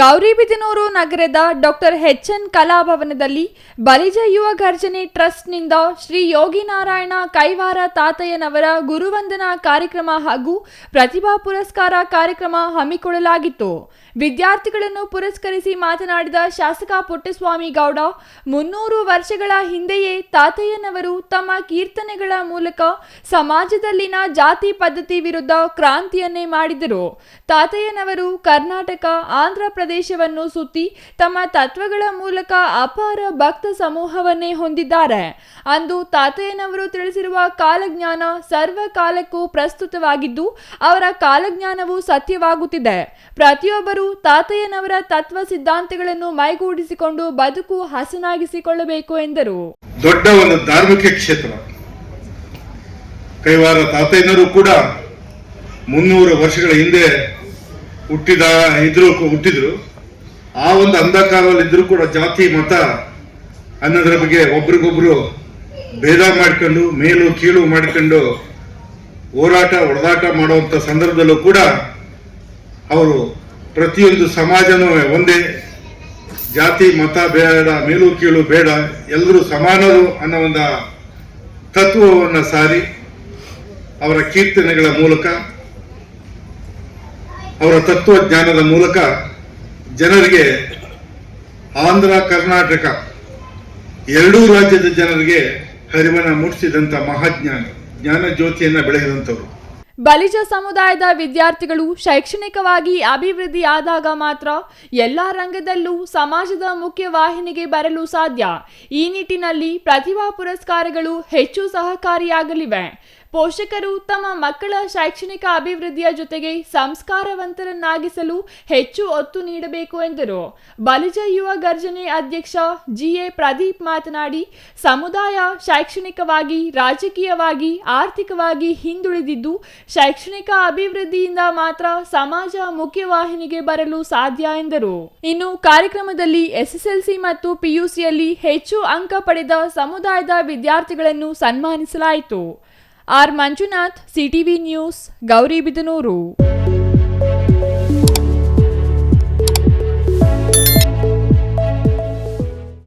ಗೌರಿಬಿದನೂರು ನಗರದ doctor H N ಕಲಾಭವನದಲ್ಲಿ ಬಲಿಜ ಯುವ ಗರ್ಜನೆ ಟ್ರಸ್ಟ್ನಿಂದ ಶ್ರೀ ಯೋಗಿ ನಾರಾಯಣ ಕೈವಾರ ತಾತಯ್ಯನವರ ಗುರುವಂದನಾ ಕಾರ್ಯಕ್ರಮ ಹಾಗೂ ಪ್ರತಿಭಾ ಪುರಸ್ಕಾರ ಕಾರ್ಯಕ್ರಮ ಹಮ್ಮಿಕೊಳ್ಳಲಾಗಿತ್ತು. ವಿದ್ಯಾರ್ಥಿಗಳನ್ನು ಪುರಸ್ಕರಿಸಿ ಮಾತನಾಡಿದ ಶಾಸಕ ಪುಟ್ಟಸ್ವಾಮಿ ಗೌಡ, ಮುನ್ನೂರು ವರ್ಷಗಳ ಹಿಂದೆಯೇ ತಾತಯ್ಯನವರು ತಮ್ಮ ಕೀರ್ತನೆಗಳ ಮೂಲಕ ಸಮಾಜದಲ್ಲಿನ ಜಾತಿ ಪದ್ಧತಿ ವಿರುದ್ಧ ಕ್ರಾಂತಿಯನ್ನೇ ಮಾಡಿದರು. ತಾತಯ್ಯನವರು ಕರ್ನಾಟಕ, ಆಂಧ್ರ ಪ್ರದೇಶವನ್ನು ಸುತ್ತಿ ತಮ್ಮ ತತ್ವಗಳ ಮೂಲಕ ಅಪಾರ ಭಕ್ತ ಸಮೂಹವನ್ನೇ ಹೊಂದಿದ್ದಾರೆ. ಅಂದು ತಾತಯ್ಯನವರು ತಿಳಿಸಿರುವ ಕಾಲಜ್ಞಾನ ಸರ್ವ ಕಾಲಕ್ಕೂ ಪ್ರಸ್ತುತವಾಗಿದ್ದು, ಅವರ ಕಾಲಜ್ಞಾನವು ಸತ್ಯವಾಗುತ್ತಿದೆ. ಪ್ರತಿಯೊಬ್ಬರು ತಾತಯ್ಯನವರ ತತ್ವ ಸಿದ್ಧಾಂತಗಳನ್ನು ಮೈಗೂಡಿಸಿಕೊಂಡು ಬದುಕು ಹಸನಾಗಿಸಿಕೊಳ್ಳಬೇಕು ಎಂದರು. ದೊಡ್ಡ ಒಂದು ಧಾರ್ಮಿಕ ಕ್ಷೇತ್ರ. ಕೈವಾರ ತಾತಯ್ಯನರು ಕೂಡ ಮುನ್ನೂರು ವರ್ಷಗಳ ಹಿಂದೆ ಹುಟ್ಟಿದ, ಇದ್ರು ಹುಟ್ಟಿದ್ರು. ಆ ಒಂದು ಅಂಧಕಾರದಲ್ಲಿ ಇದ್ರೂ ಕೂಡ ಜಾತಿ, ಮತ ಅನ್ನೋದ್ರ ಬಗ್ಗೆ ಒಬ್ರಿಗೊಬ್ರು ಭೇದ ಮಾಡ್ಕೊಂಡು, ಮೇಲು ಕೀಳು ಮಾಡ್ಕೊಂಡು ಹೋರಾಟ ಹೊಡೆದಾಟ ಮಾಡುವಂತ ಸಂದರ್ಭದಲ್ಲೂ ಕೂಡ ಅವರು ಪ್ರತಿಯೊಂದು ಸಮಾಜನೂ ಒಂದೇ. ಜಾತಿ, ಮತ ಬೇಡ, ಮೇಲು ಕೀಳು ಬೇಡ ಎಲ್ಲರೂ ಸಮಾನರು ಅನ್ನೋ ಒಂದು ತತ್ವವನ್ನು ಸಾರಿ ಅವರ ಕೀರ್ತನೆಗಳ ಮೂಲಕ ಅವರ ತತ್ವಜ್ಞಾನದ ಮೂಲಕ ಜನರಿಗೆ ಆಂಧ್ರ, ಕರ್ನಾಟಕ ಎರಡೂ ರಾಜ್ಯದ ಜನರಿಗೆ ಹರಿವನ ಮೂಡಿಸಿದಂತ ಮಹಾಜ್ಞಾನ, ಜ್ಞಾನ ಜ್ಯೋತಿಯನ್ನ ಬೆಳಗಿದಂಥವ್ರು ಬಲಿಜ ಸಮುದಾಯದ ವಿದ್ಯಾರ್ಥಿಗಳು ಶೈಕ್ಷಣಿಕವಾಗಿ ಅಭಿವೃದ್ಧಿ ಆದಾಗ ಮಾತ್ರ ಎಲ್ಲ ರಂಗದಲ್ಲೂ ಸಮಾಜದ ಮುಖ್ಯ ವಾಹಿನಿಗೆ ಬರಲು ಸಾಧ್ಯ. ಈ ನಿಟ್ಟಿನಲ್ಲಿ ಪ್ರತಿಭಾ ಪುರಸ್ಕಾರಗಳು ಹೆಚ್ಚು ಸಹಕಾರಿಯಾಗಲಿವೆ. ಪೋಷಕರು ತಮ್ಮ ಮಕ್ಕಳ ಶೈಕ್ಷಣಿಕ ಅಭಿವೃದ್ಧಿಯ ಜೊತೆಗೆ ಸಂಸ್ಕಾರವಂತರನ್ನಾಗಿಸಲು ಹೆಚ್ಚು ಒತ್ತು ನೀಡಬೇಕು ಎಂದರು. ಬಲಿಜ ಯುವ ಗರ್ಜನೆ ಅಧ್ಯಕ್ಷ ಜಿಎ ಪ್ರದೀಪ್ ಮಾತನಾಡಿ, ಸಮುದಾಯ ಶೈಕ್ಷಣಿಕವಾಗಿ, ರಾಜಕೀಯವಾಗಿ, ಆರ್ಥಿಕವಾಗಿ ಹಿಂದುಳಿದಿದ್ದು, ಶೈಕ್ಷಣಿಕ ಅಭಿವೃದ್ಧಿಯಿಂದ ಮಾತ್ರ ಸಮಾಜ ಮುಖ್ಯವಾಹಿನಿಗೆ ಬರಲು ಸಾಧ್ಯ ಎಂದರು. ಇನ್ನು ಕಾರ್ಯಕ್ರಮದಲ್ಲಿ ಎಸ್ಎಸ್ಎಲ್ಸಿ ಮತ್ತು ಪಿಯುಸಿಯಲ್ಲಿ ಹೆಚ್ಚು ಅಂಕ ಪಡೆದ ಸಮುದಾಯದ ವಿದ್ಯಾರ್ಥಿಗಳನ್ನು ಸನ್ಮಾನಿಸಲಾಯಿತು. R Manjunath CTV news Gauribidanur